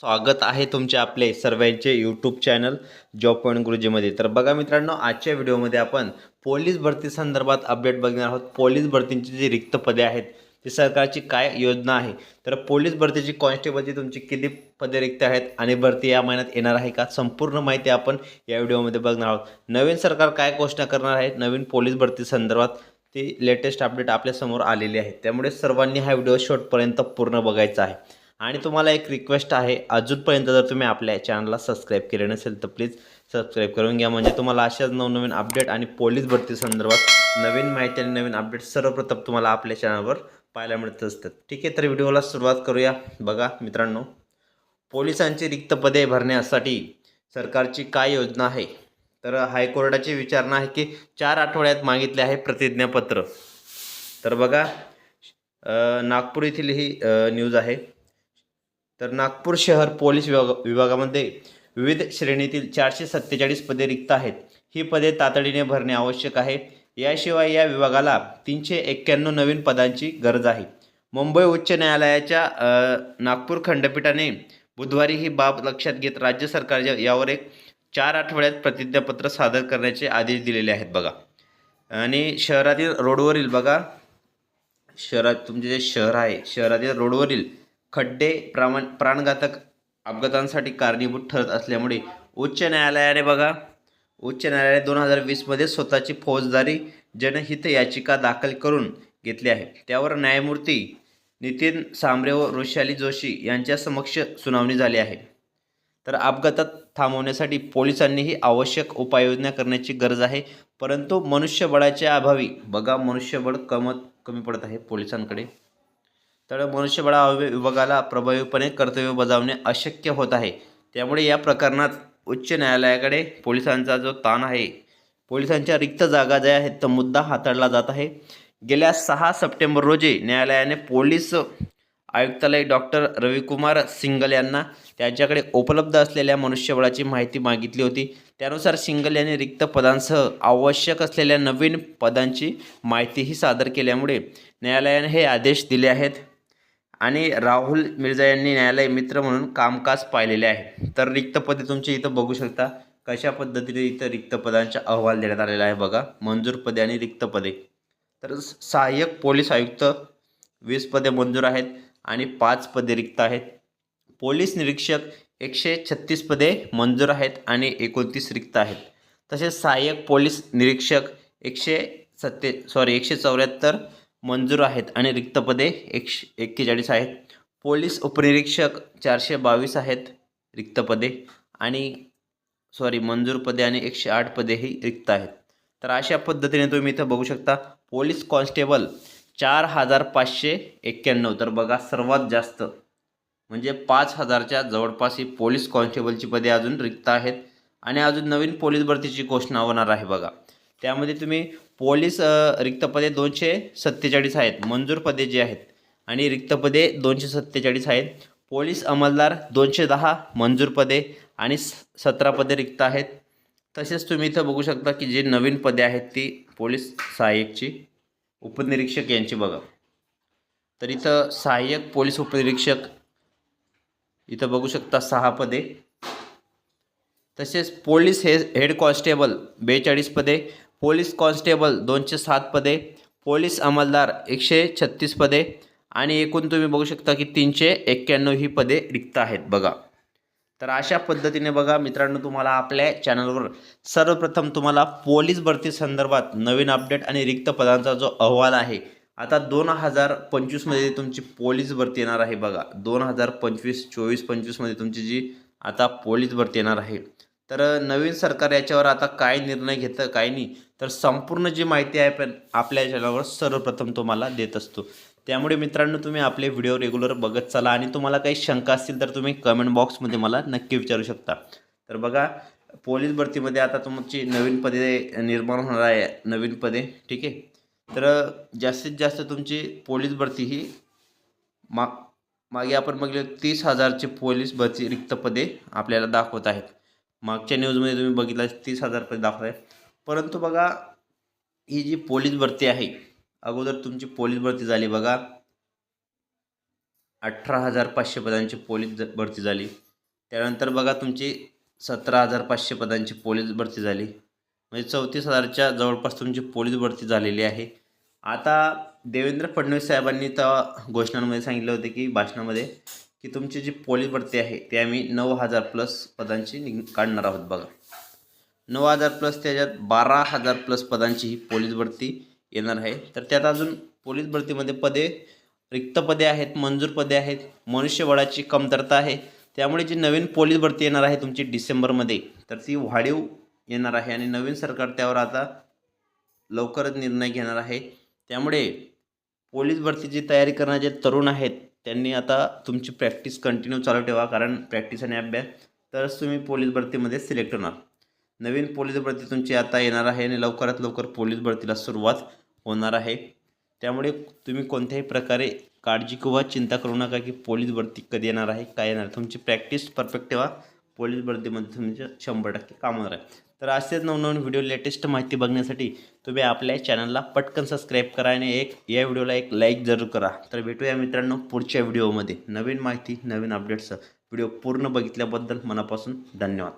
स्वागत आहे तुमचे आपले सर्वांचे यूट्यूब चॅनल जॉब पॉईंट गुरुजीमध्ये तर बघा मित्रांनो आजच्या व्हिडिओमध्ये आपण पोलीस भरती संदर्भात अपडेट बघणार आहोत. पोलीस भरतींची जी रिक्त पदे आहेत ती सरकारची काय योजना आहे? तर पोलीस भरतीची कॉन्स्टेबलची तुमची किती पदे रिक्त आहेत आणि भरती या महिन्यात येणार आहे का? संपूर्ण माहिती आपण या व्हिडिओमध्ये बघणार आहोत. नवीन सरकार काय घोषणा करणार आहे? नवीन पोलीस भरती संदर्भात ती लेटेस्ट अपडेट आपल्यासमोर आलेली आहे. त्यामुळे सर्वांनी हा व्हिडिओ शेवटपर्यंत पूर्ण बघायचा आहे. आणि तुम्हाला एक रिक्वेस्ट आहे अजूनपर्यंत जर तुम्ही आपल्या चॅनलला सबस्क्राईब केले नसेल तर प्लीज सबस्क्राईब करून घ्या. म्हणजे तुम्हाला अशाच नवनवीन अपडेट आणि पोलीस भरती संदर्भात नवीन माहिती आणि नवीन अपडेट सर्वप्रथम तुम्हाला आपल्या चॅनलवर पाहायला मिळत असतात. ठीक आहे तर व्हिडिओला सुरुवात करूया. बघा मित्रांनो पोलिसांची रिक्त पदे भरण्यासाठी सरकारची काय योजना आहे? तर हायकोर्टाची विचारणा आहे की चार आठवड्यात मागितले आहे प्रतिज्ञापत्र. तर बघा नागपूर येथील ही न्यूज आहे. तर नागपूर शहर पोलीस विभाग विभागामध्ये विविध श्रेणीतील चारशे सत्तेचाळीस पदे रिक्त आहेत. ही पदे तातडीने भरणे आवश्यक आहे. याशिवाय या विभागाला तीनशे एक्क्याण्णव नवीन पदांची गरज आहे. मुंबई उच्च न्यायालयाच्या नागपूर खंडपीठाने बुधवारी ही बाब लक्षात घेत राज्य सरकारच्या यावर एक चार आठवड्यात प्रतिज्ञापत्र सादर करण्याचे आदेश दिलेले आहेत बघा. आणि शहरातील रोडवरील बघा. शहरात तुमचे जे शहर आहे शहरातील रोडवरील खड्डे प्रामाण प्राणघातक अपघातांसाठी कारणीभूत ठरत असल्यामुळे उच्च न्यायालयाने बघा उच्च न्यायालयाने दोन हजार वीसमध्ये स्वतःची फौजदारी जनहित याचिका दाखल करून घेतली आहे. त्यावर न्यायमूर्ती नितीन सांबरे व वृषाली जोशी यांच्या समक्ष सुनावणी झाली आहे. तर अपघातात थांबवण्यासाठी पोलिसांनीही आवश्यक उपाययोजना करण्याची गरज आहे परंतु मनुष्यबळाच्या अभावी बघा मनुष्यबळ कमत कमी पडत आहे पोलिसांकडे. तर मनुष्यबळाअभावी विभागाला प्रभावीपणे कर्तव्य बजावणे अशक्य होत आहे. त्यामुळे या प्रकरणात उच्च न्यायालयाकडे पोलिसांचा जो ताण आहे पोलिसांच्या रिक्त जागा ज्या आहेत तो मुद्दा हाताळला जात आहे. गेल्या सहा सप्टेंबर रोजी न्यायालयाने पोलीस आयुक्तालय डॉक्टर रविकुमार सिंगल यांना त्यांच्याकडे उपलब्ध असलेल्या मनुष्यबळाची माहिती मागितली होती. त्यानुसार सिंगल यांनी रिक्त पदांसह आवश्यक असलेल्या नवीन पदांची माहितीही सादर केल्यामुळे न्यायालयाने हे आदेश दिले आहेत. आणि राहुल मिर्झा यांनी न्यायालय मित्र म्हणून कामकाज पाहिलेले आहे. तर रिक्त पदे तुमची इथं बघू शकता. कशा पद्धतीने इथं रिक्त पदांचा अहवाल देण्यात आलेला आहे बघा. मंजूर पदे आणि रिक्त पदे. तर सहाय्यक पोलीस आयुक्त वीस पदे मंजूर आहेत आणि पाच पदे रिक्त आहेत. पोलीस निरीक्षक एकशे छत्तीस पदे मंजूर आहेत आणि एकोणतीस रिक्त आहेत. तसेच सहाय्यक पोलीस निरीक्षक एकशे सत्ते सॉरी एकशे चौऱ्याहत्तर मंजूर आहेत आणि रिक्त पदे एकशे एक्केचाळीस आहेत. पोलीस उपनिरीक्षक चारशे बावीस आहेत रिक्त पदे. आणि सॉरी मंजूर पदे आणि एकशे आठ पदे ही रिक्त आहेत. तर अशा पद्धतीने तुम्ही इथं बघू शकता पोलीस कॉन्स्टेबल चार हजार पाचशे एक्क्याण्णव. तर बघा सर्वात जास्त म्हणजे पाच हजारच्या जवळपास ही पोलीस कॉन्स्टेबलची पदे अजून रिक्त आहेत. आणि अजून नवीन पोलीस भरतीची घोषणा होणार आहे बघा. त्यामध्ये तुम्ही पोलीस रिक्तपदे रिक्त पदे दोनशे सत्तेचाळीस आहेत. मंजूर पदे जी आहेत आणि रिक्त पदे दोनशे सत्तेचाळीस आहेत. पोलीस अंमलदार दोनशे दहा मंजूर पदे आणि स- सतरा पदे रिक्त आहेत. तसेच तुम्ही इथं बघू शकता की जे नवीन पदे आहेत ती पोलीस सहाय्यकची उपनिरीक्षक यांची बघा. तर इथं सहाय्यक पोलीस उपनिरीक्षक इथं बघू शकता सहा पदे. तसेच पोलीस हे हेड कॉन्स्टेबल बेचाळीस पदे पोलीस कॉन्स्टेबल दोनशे सात पदे पोलीस अंमलदार एकशे छत्तीस पदे आणि एकूण तुम्ही बघू शकता की तीनशे एक्क्याण्णव ही पदे रिक्त आहेत बघा. तर अशा पद्धतीने बघा मित्रांनो तुम्हाला आपल्या चॅनलवर सर्वप्रथम तुम्हाला पोलीस भरती संदर्भात नवीन अपडेट आणि रिक्त पदांचा जो अहवाल आहे आता दोन हजार पंचवीसमध्ये तुमची पोलीस भरती येणार आहे बघा. दोन हजार पंचवीस चोवीस पंचवीसमध्ये तुमची जी आता पोलीस भरती येणार आहे. तर नवीन सरकार याच्यावर आता काय निर्णय घेतं काय नाही तर संपूर्ण जी माहिती आहे पण आपल्या चॅनलवर सर्वप्रथम तुम्हाला देत असतो. त्यामुळे मित्रांनो तुम्ही आपले व्हिडिओ रेग्युलर बघत चला आणि तुम्हाला काही शंका असतील तर तुम्ही कमेंट बॉक्समध्ये मला नक्की विचारू शकता. तर बघा पोलीस भरतीमध्ये आता तुमची नवीन पदे निर्माण होणार आहे नवीन पदे ठीक आहे? तर जास्तीत जास्त तुमची पोलीस भरती ही मा मागे आपण बघितले तीस हजारचे पोलीस भरती रिक्त पदे आपल्याला दाखवत आहेत. मागच्या न्यूजमध्ये तुम्ही बघितलं तीस हजार पदे दाखवत आहे परंतु बघा ही जी पोलीस भरती आहे अगोदर तुमची पोलीस भरती झाली बघा. अठरा हजार पाचशे पदांची पोलीस भरती झाली. त्यानंतर बघा तुमची सतरा हजार पाचशे पदांची पोलीस भरती झाली. म्हणजे चौतीस हजारच्या जवळपास तुमची पोलीस भरती झालेली आहे. आता देवेंद्र फडणवीस साहेबांनी त्या घोषणांमध्ये सांगितलं होते की भाषणामध्ये की तुमची जी पोलीस भरती आहे ती आम्ही नऊ हजार प्लस पदांची निघ काढणार आहोत बघा. नऊ हजार प्लस त्याच्यात बारा हजार प्लस पदांची ही पोलीस भरती येणार आहे. तर त्यात अजून पोलीस भरतीमध्ये पदे रिक्त पदे आहेत मंजूर पदे आहेत मनुष्यबळाची कमतरता आहे. त्यामुळे जी नवीन पोलीस भरती येणार आहे तुमची डिसेंबरमध्ये तर ती वाढीव येणार आहे आणि नवीन सरकार त्यावर आता लवकरच निर्णय घेणार आहे. त्यामुळे पोलीस भरतीची तयारी करणारे जे तरुण आहेत त्यांनी आता तुमची प्रॅक्टिस कंटिन्यू चालू ठेवा कारण प्रॅक्टिस आणि अभ्यास तरच तुम्ही पोलीस भरतीमध्ये सिलेक्ट होणार. नवीन पोलीस भरती तुमची आता येणार आहे आणि लवकरात लवकर पोलीस भरतीला सुरुवात होणार आहे. त्यामुळे तुम्ही कोणत्याही प्रकारे काळजी किंवा चिंता करू नका की पोलीस भरती कधी येणार आहे काय येणार आहे. तुमची प्रॅक्टिस परफेक्ट ठेवा. पोलीस भरतीमध्ये तुमचं शंभर टक्के काम होणार आहे. तर असेच नवनवीन व्हिडिओ लेटेस्ट माहिती बघण्यासाठी तुम्ही आपल्या चॅनलला पटकन सबस्क्राईब करा आणि एक या व्हिडिओला एक लाईक जरूर करा. तर भेटूया मित्रांनो पुढच्या व्हिडिओमध्ये. नवीन माहिती नवीन अपडेट्स व्हिडिओ पूर्ण बघितल्याबद्दल मनापासून धन्यवाद.